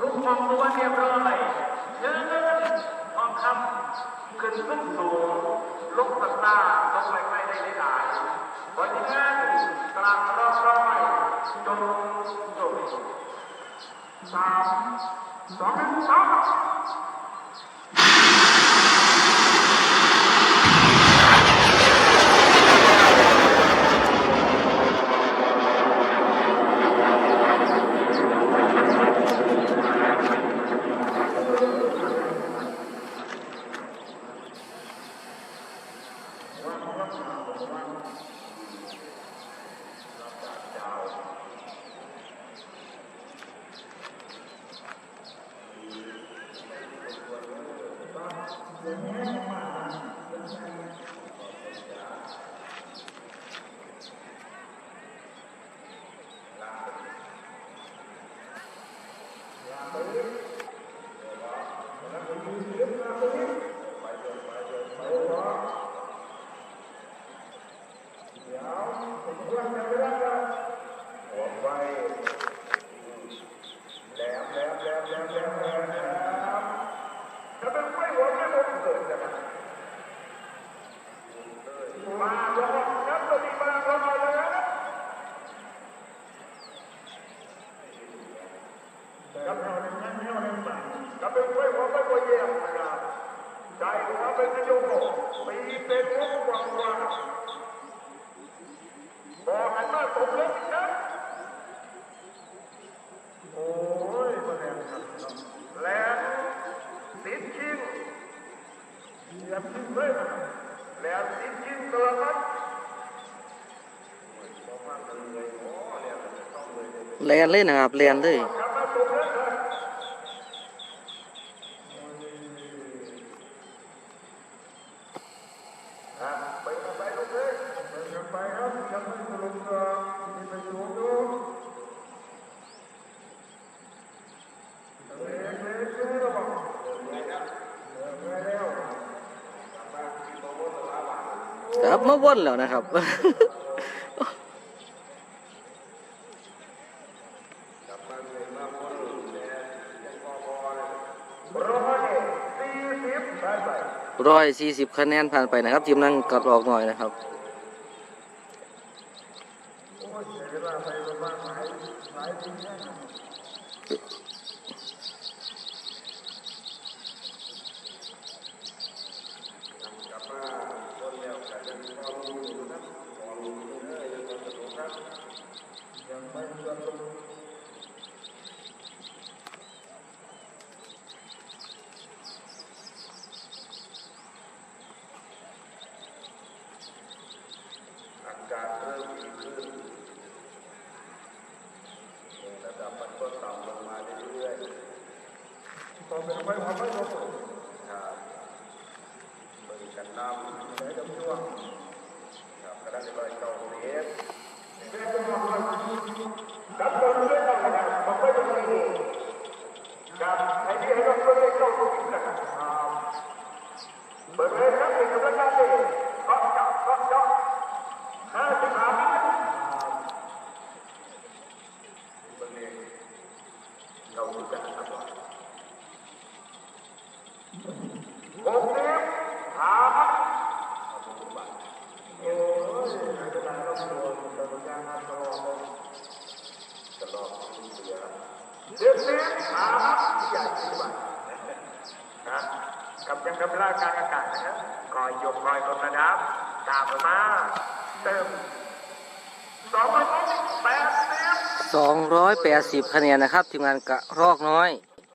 ลูกทองตัวเรียบร้อยเงินทองคำขึ้นขึ้นสูงลูกตาตาลงไปไม่ได้หลายวันนี้งานกลางรอบร้อยจงจบสามสองหนึ่งสาม หัวไฟแหลมแหลมแหลมแหลมแหลมแหลมแหลมจะเป็นไฟหัวไม่ลงเกิดจะมามาลงนับตัวนี้มาลงมาเลยนะกับเราในนั้นเราในบ้านกับเป็นไฟหัวไม่หัวเยี่ยมนะครับใจหัวเป็นนโยบายมีเป็นวงกว้างบอกให้มาสมเล็กนะ โอ้ยมาแรงครับแรงติดชิง เหยียบชิงเลยนะแรงติดชิงตัวครับบอกว่าเลยโอ้แรงต้องเลยแลนเลยนะครับแลนเลย กลับมาสมเล็กเลยอะไปกันไปลูกเอ้ยไปกันไปครับยังไม่สรุปก็มีประโยชน์อยู่ ครับมาวนแล้วนะครับ ร้อยสี่สิบคะแนนผ่านไปนะครับ ทีมนั่งกัดออกหน่อยนะครับ อากาศเริ่มดีขึ้นระดับมันก็ต่ำลงมาเรื่อยๆตอนเป็นไว้ความไม่ลงครับเบิ่งกันน้ำไหลดำช่วงครับกระดานใบเก่าเมตรกับคนเล่นกันนะมันก็จะมีกับไอ้ที่ให้เราเล่นเข้าสู่กิจกรรมเปิดเลยครับเป็นกำลังใจก็จับก็จับ ห้าสิบสามบางทีเราดูกันนะครับว่า หกสิบสามโอ้ยอาจารย์ต้องโดนแต่บางอย่างตลอดเลยตลอดเสียเจ็ดสิบสาที่ใหญ่ที่สุดนะกับยังกำลังการอากาศนะครับคอยยกคอยกดระดับ ตามมาเติมสองร้อยแปดสิบ280คะแนนนะครับทีมงานกะรอกน้อย